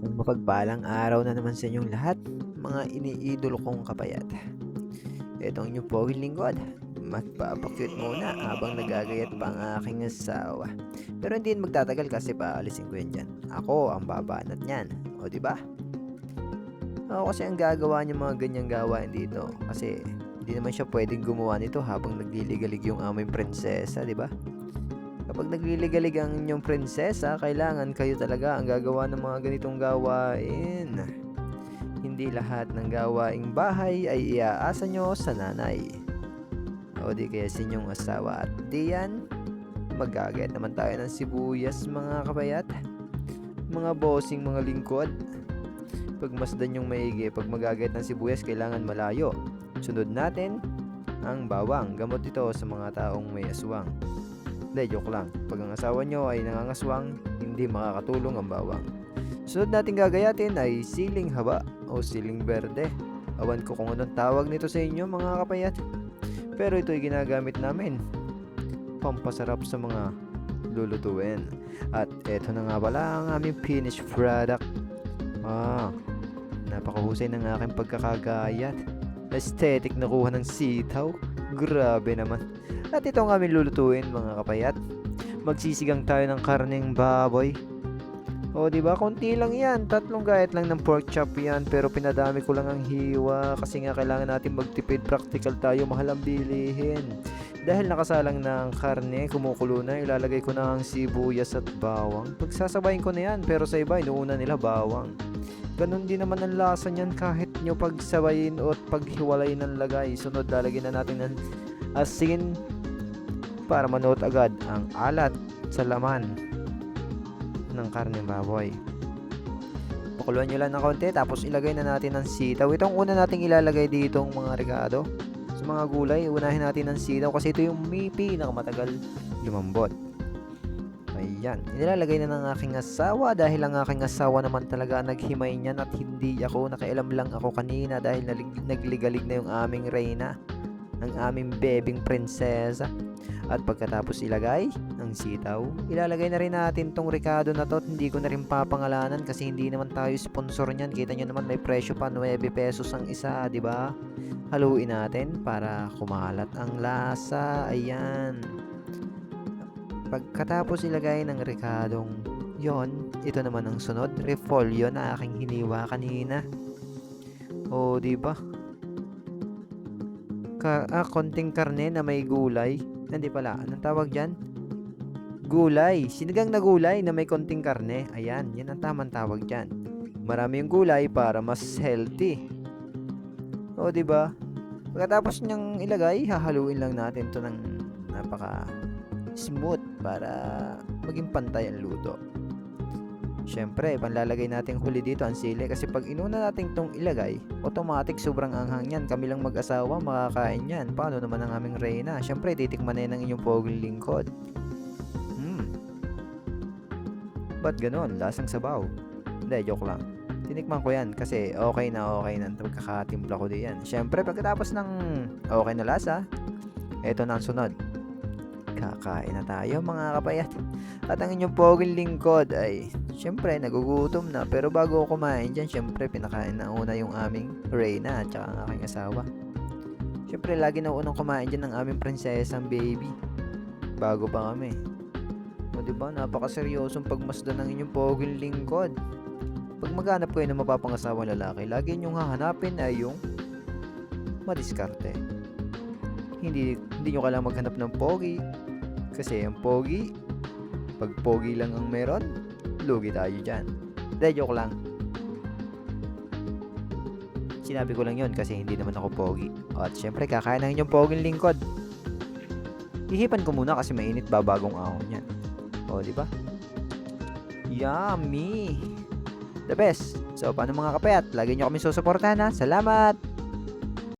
Ang mapagpalang araw na naman sa inyong lahat, mga iniidolo kong kapayat. Ito ang inyong poging lingkod. Magpapakyut muna habang nagagayat pa ang aking asawa. Pero hindi magtatagal kasi paalisin ko yan dyan. Ako ang babanat niyan. O di ba? Ako kasi ang gagawa niya mga ganyang gawain dito. Kasi hindi naman siya pwedeng gumawa nito habang nagliligalig yung aming prinsesa, di ba? Kapag nagliligalig ang inyong prinsesa, kailangan kayo talaga ang gagawa ng mga ganitong gawain. Hindi lahat ng gawaing bahay ay iaasa nyo sa nanay. O di kaya sa inyong asawa at di yan, magagayat naman tayo ng sibuyas mga kabayat. Mga bossing mga lingkod. Pagmasdan yung maigi, pag magagayat ng sibuyas, kailangan malayo. Sunod natin, ang bawang. Gamot ito sa mga taong may aswang. Hindi, joke lang. Pag ang asawa nyo ay nangangaswang, hindi makakatulong ang bawang. Sunod natin gagayatin ay siling haba o siling berde. Awan ko kung anong tawag nito sa inyo mga kapayat. Pero ito ay ginagamit namin. Pampasarap sa mga lulutuin. At eto na nga pala ang aming finished product. Ah, napakahusay ng aking pagkakagayat. Aesthetic na kuha ng sitaw. Grabe naman. At ito ang aming lulutuin mga kapayat. Magsisigang tayo ng karneng baboy. O di ba konti lang 'yan. Tatlong gayat lang ng pork chop 'yan pero pinadami ko lang ang hiwa kasi nga kailangan natin magtipid practical tayo mahal ang bilihin. Dahil nakasalang na ang karne, kumukulo na, ilalagay ko na ang sibuyas at bawang. Pagsasabayin ko na yan, pero sa iba, inuuna nila bawang. Ganon din naman ang lasa niyan kahit nyo pagsabayin o paghiwalay ng lagay. Sunod, lalagyan na natin ng asin para manood agad ang alat sa laman ng karne baboy. Pakuluan nyo lang ng konti tapos ilagay na natin ang sitaw. Ito ang una nating ilalagay ditong mga rekado. Sa mga gulay, unahin natin ang sitaw kasi ito yung may pinakamatagal lumambot. Ayan. Nilalagay na ng aking asawa dahil ang aking asawa naman talaga naghimay niyan at hindi ako. Nakailam lang ako kanina dahil nagligalig na yung aming reyna. Ang aming bebing prinsesa. At pagkatapos ilagay ang sitaw, ilalagay na rin natin tong rekado na to hindi ko na rin papangalanan kasi hindi naman tayo sponsor niyan. Kita nyo naman may presyo pa 9 pesos ang isa, di ba? Haluin natin para kumalat ang lasa. Ayan. Pagkatapos ilagay ng rekadong yon, ito naman ang sunod, repolyo na aking hiniwa kanina. O, di ba? Ka ah, konting karne na may gulay. Hindi pala, anong tawag dyan? Gulay. Sinigang na gulay na may konting karne. Ayan, yan ang tamang tawag dyan. Marami yung gulay para mas healthy. O, di ba? Pagkatapos niyang ilagay, hahaluin lang natin to ng napaka smooth para maging pantay ang luto. Siyempre, panlalagay natin huli dito ang sili kasi pag inuna natin itong ilagay, automatic sobrang anghang yan. Kami lang mag-asawa makakain yan. Paano naman ang aming reyna? Siyempre, titikman na yan ng inyong poging lingkod. Hmm. Ba't ganon? Lasang sabaw. Hindi, joke lang. Tinikman ko yan kasi okay na okay na pagkakatimpla ko din yan. Siyempre, pagkatapos ng okay na lasa, eto na ang sunod. Kakain na tayo mga kapayat. At ang inyong poging lingkod ay syempre nagugutom na pero bago ako kumain dyan syempre pinakain na una yung aming Reyna at saka ang aking asawa. Syempre lagi na unang kumain dyan ng aming prinsesang baby. Bago pa kami. O diba napakaseryosong pagmasdan ng inyong poging lingkod. Pag maghanap kayo ng mapapangasawang lalaki, lagi niyong hahanapin ay yung madiskarte. Hindi, hindi nyo kailangan maghanap ng pogi. Kasi ang pogi, pag pogi lang ang meron, lugi tayo dyan. Hindi, joke lang. Sinabi ko lang yon kasi hindi naman ako pogi. At syempre, kakain ng inyong poging lingkod. Hihipan ko muna kasi mainit babagong ahon yan. O, di ba? Yummy! The best! So, paano mga kapayat? Lagi nyo kami susuportahan ha. Salamat!